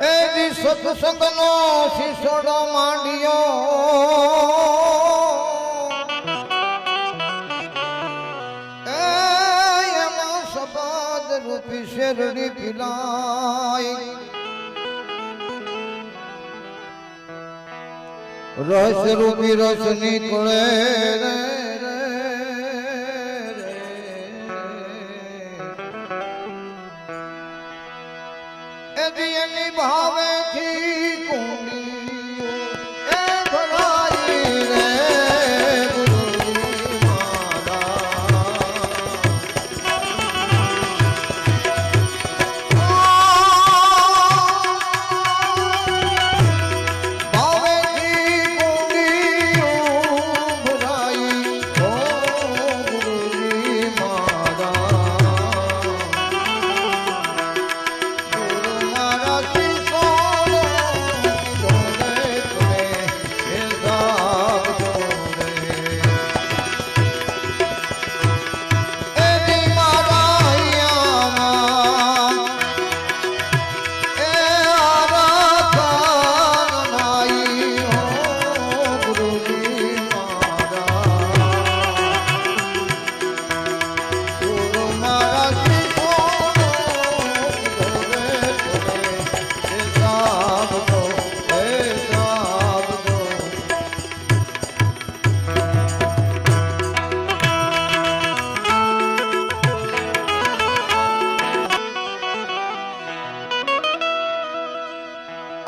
એ જી સત્સંગનો શિશોડો માંડ્યો એ એમાં સબાદ રૂપી શેરડી પીલાય રસ રૂપી રસ નીકળે રે. દિયની ભાવેથી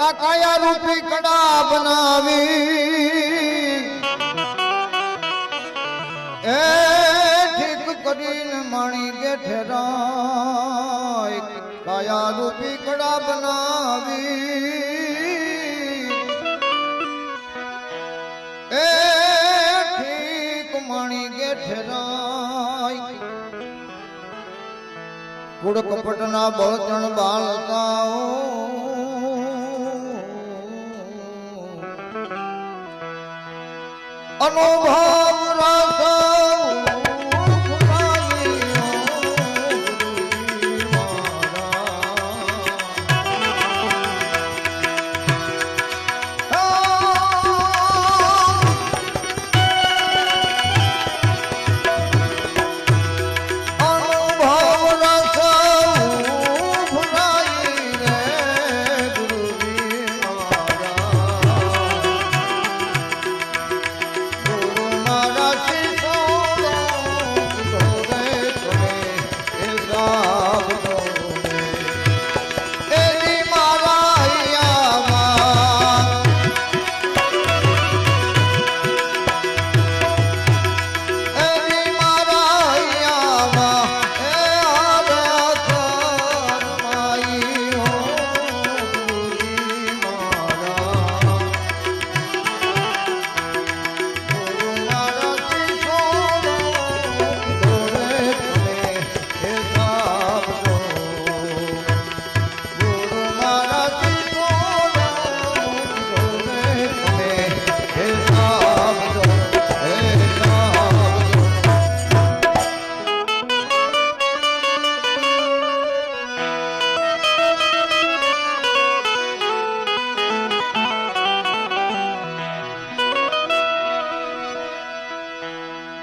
આ કાયા રૂપી કડા બનાવી. એ ઠીક કરીને માણી કે ઠેરાય કાયા રૂપી કડા બનાવી. એ ઠીક માણી કે ઠેરાય કુડ કપટના બળતણ બાળતાઓ. અનુભવ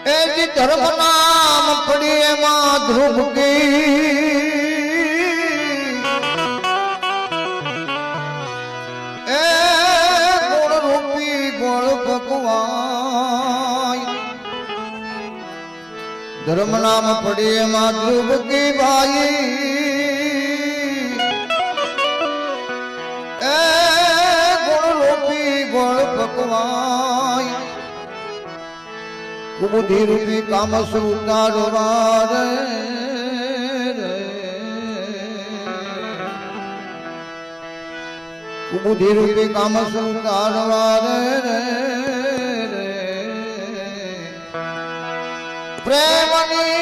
એ જી ધર્મ નામ પડી એમાં ધ્રુવકી. એ ગુણ રૂપી ગોળ ભગવાન. ધર્મ નામ પડી એમાં ધ્રુવકી ભાઈ. બુદ્ધિ રૂપી કામ સુતારો રે. બુદ્ધિ રૂપી કામ સુતારો રે. પ્રેમની